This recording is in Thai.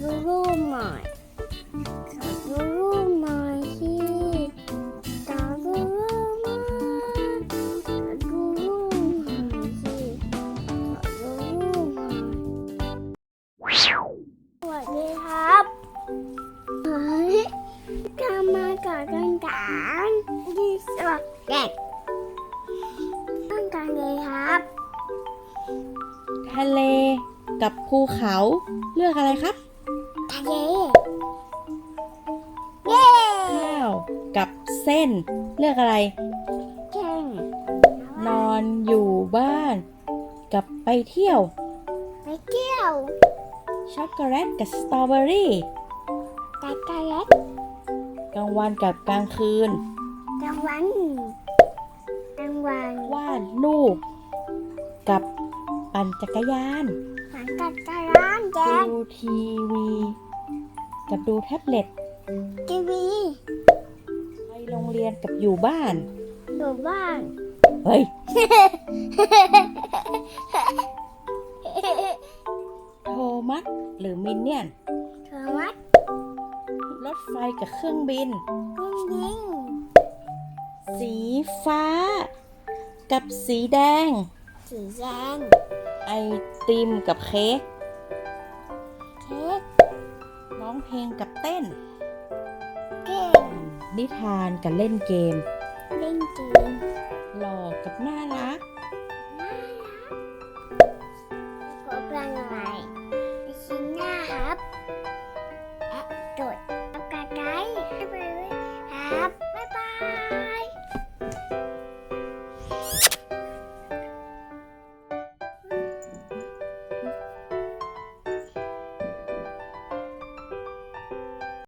ดูรูปหน่อยขอดูรูปหน่อยสิขอดูรูปหน่อยขอดูรูปหน่อยสิขอดูรูปหน่อยสวัสดีครับเฮ้ยทำมาก่อนกันกันยี่สิบเด็กต้องการเลยครับ ทะเลกับภูเขาเลือกอะไรครับ เลเย้ข้าวกับเส้น เลือกอะไร เก่งนอนอยู่บ้าน กับไปเที่ยว ไปเที่ยวช็อกโกแลตกับสตรอเบอรี่ตากาเล็กกลางวันกับกลางคืน กลางวันกลางวันวาดรูปกับปั่นจักรยาน หลังกัดกระร้านแจดูงทีวี กับดูแท็บเล็ตทีวีไปโรงเรียนกับอยู่บ้าน อยู่บ้าน เฮ้ย โทมัสหรือมินเนี่ยนเธอวัดรถไฟกับเครื่องบินกุ้งยิงสีฟ้า กับสีแดง สีแดง ไอติมกับเค้ก เพลงกับเต้น เก่งนิทานกับเล่นเกม เล่นเกมหลอกกับน่ารักพบกันใหม่ชิ้หน้าครับกดกระไกรไปเลยครับ